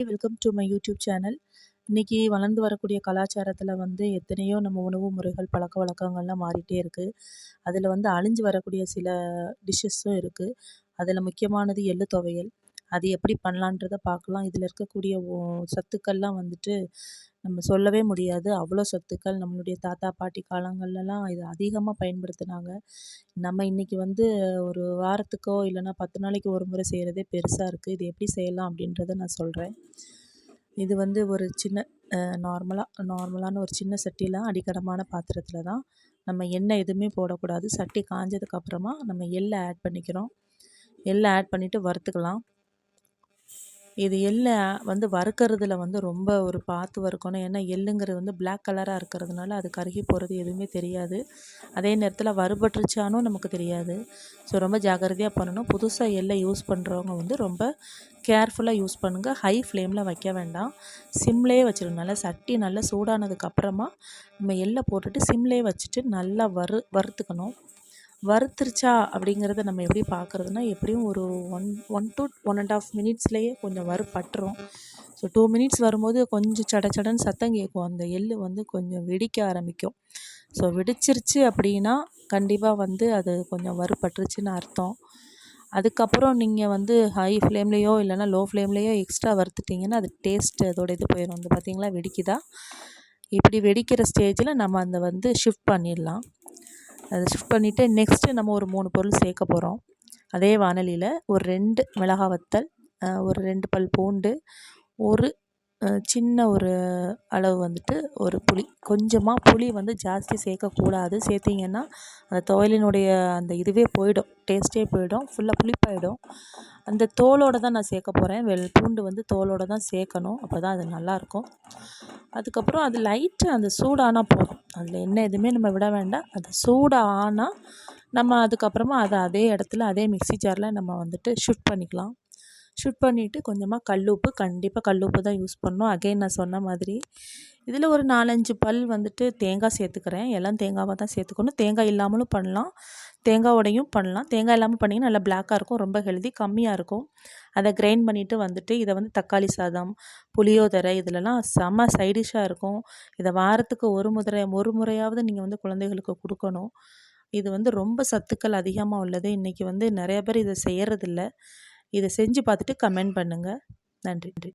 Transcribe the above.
Welcome to my YouTube channel இன்றைக்கி வளர்ந்து வரக்கூடிய கலாச்சாரத்தில் வந்து எத்தனையோ நம்ம உணவு முறைகள் பழக்க வழக்கங்கள்லாம் மாறிட்டே இருக்குது அதில் வந்து அழிஞ்சு வரக்கூடிய சில டிஷ்ஷஸும் இருக்குது அதில் முக்கியமானது எள்ளு துவையல். அது எப்படி பண்ணலான்றத பார்க்கலாம். இதில் இருக்கக்கூடிய சத்துக்கள்லாம் வந்துட்டு நம்ம சொல்லவே முடியாது. அவ்வளோ சத்துக்கள் நம்மளுடைய தாத்தா பாட்டி காலங்கள்லலாம் இது அதிகமாக பயன்படுத்தினாங்க. நம்ம இன்றைக்கி வந்து ஒரு வாரத்துக்கோ இல்லைன்னா பத்து நாளைக்கு ஒரு முறை செய்கிறதே பெருசாக இருக்குது இது எப்படி செய்யலாம் அப்படின்றத நான் சொல்கிறேன் இது வந்து ஒரு சின்ன நார்மலாக நார்மலான ஒரு சின்ன சட்டியில் அடிக்கடமான பாத்திரத்தில் தான் நம்ம எண்ணெய் எதுவுமே போடக்கூடாது. சட்டி காஞ்சதுக்கப்புறமா நம்ம எள்ளை ஆட் பண்ணிக்கிறோம். எள்ளை ஆட் பண்ணிவிட்டு வறுத்துக்கலாம். இது எள்ளை வந்து வறுக்கிறதுல வந்து ரொம்ப ஒரு பார்த்து வறுக்கணும். ஏன்னா எள்ளுங்கிறது வந்து பிளாக் கலராக இருக்கிறதுனால அது கருகி போகிறது எதுவுமே தெரியாது. அதே நேரத்தில் வறுபட்டுருச்சானும் நமக்கு தெரியாது. ஸோ ரொம்ப ஜாக்கிரதையாக பண்ணணும். புதுசாக எள்ளை யூஸ் பண்ணுறவங்க வந்து ரொம்ப கேர்ஃபுல்லாக யூஸ் பண்ணுங்கள் ஹை ஃப்ளேமில் வைக்க வேண்டாம். சிம்லேயே வச்சிடணும் நல்லா சட்டி நல்லா சூடானதுக்கப்புறமா நம்ம எள்ளை போட்டுட்டு சிம்லேயே வச்சுட்டு நல்லா வறு வறுத்துக்கணும். வறுத்துருச்சா அப்படிங்கிறத நம்ம எப்படி பார்க்குறதுனா எப்படியும் ஒரு one one to one and half மினிட்ஸ்லேயே கொஞ்சம் வறுபட்டுரும். ஸோ டூ மினிட்ஸ் வரும்போது கொஞ்சம் சட சடன்னு சத்தம் கேட்கும். அந்த எள் வந்து கொஞ்சம் வெடிக்க ஆரம்பிக்கும். ஸோ வெடிச்சிருச்சு அப்படின்னா கண்டிப்பாக வந்து அது கொஞ்சம் வறுபட்டுருச்சுன்னு அர்த்தம். அதுக்கப்புறம் நீங்கள் வந்து ஹை ஃப்ளேம்லேயோ இல்லைனா லோ ஃப்ளேம்லேயோ எக்ஸ்ட்ரா வறுத்துட்டிங்கன்னா அது டேஸ்ட் அதோட இது போயிடும் வந்து பார்த்திங்களா வெடிக்குதா? இப்படி வெடிக்கிற ஸ்டேஜில் நம்ம அந்த வந்து ஷிஃப்ட் பண்ணிடலாம். அதை ஷிஃப்ட் பண்ணிவிட்டு நெக்ஸ்ட்டு நம்ம ஒரு மூணு பொருள் சேர்க்க போகிறோம் அதே வானலியில் ஒரு ரெண்டு மிளகா வத்தல் ஒரு ரெண்டு பல் பூண்டு ஒரு சின்ன ஒரு அளவு வந்துட்டு ஒரு புளி. கொஞ்சமாக புளி வந்து ஜாஸ்தி சேர்க்கக்கூடாது. சேர்த்திங்கன்னா அந்த துவையலினுடைய அந்த இதுவே போயிடும். டேஸ்ட்டே போயிடும். ஃபுல்லாக புளிப்பாயிடும். அந்த தோலோடு தான் நான் சேர்க்க போகிறேன் வெள் பூண்டு வந்து தோலோடு தான் சேர்க்கணும். அப்போ தான் அது நல்லாயிருக்கும் அதுக்கப்புறம் அது லைட்டாக அந்த சூடானால் போதும். அதில் என்ன எதுவுமே நம்ம விட வேண்டாம். அது சூடாக ஆனால் நம்ம அதுக்கப்புறமா அதை அதே இடத்துல அதே மிக்சி ஜாரில் நம்ம வந்துட்டு ஷிஃப்ட் பண்ணிக்கலாம். ஷூட் பண்ணிவிட்டு கொஞ்சமாக கல் உப்பு கண்டிப்பாக கல் உப்பு தான் யூஸ் பண்ணணும். அகைன் நான் சொன்ன மாதிரி. இதில் ஒரு நாலஞ்சு பல் வந்துட்டு தேங்காய் சேர்த்துக்கிறேன். எல்லாம் தேங்காவாக தான் சேர்த்துக்கணும். தேங்காய் இல்லாமலும் பண்ணலாம். தேங்காய் உடையும் பண்ணலாம். தேங்காய் இல்லாமல் பண்ணிங்கன்னா நல்லா பிளாக்காக இருக்கும் ரொம்ப ஹெல்தி கம்மியாக இருக்கும். அதை கிரைண்ட் பண்ணிவிட்டு வந்துட்டு இதை வந்து தக்காளி சாதம் புளியோதரை இதிலலாம் செம்ம சைடிஷ்ஷாக இருக்கும். இதை வாரத்துக்கு ஒரு முறை ஒரு முறையாவது நீங்கள் வந்து குழந்தைகளுக்கு கொடுக்கணும். இது வந்து ரொம்ப சத்துக்கள் அதிகமாக உள்ளது. இன்றைக்கி வந்து நிறைய பேர் இதை செய்கிறதில்ல இதை செஞ்சு பார்த்துட்டு கமெண்ட் பண்ணுங்கள் நன்றி நன்றி.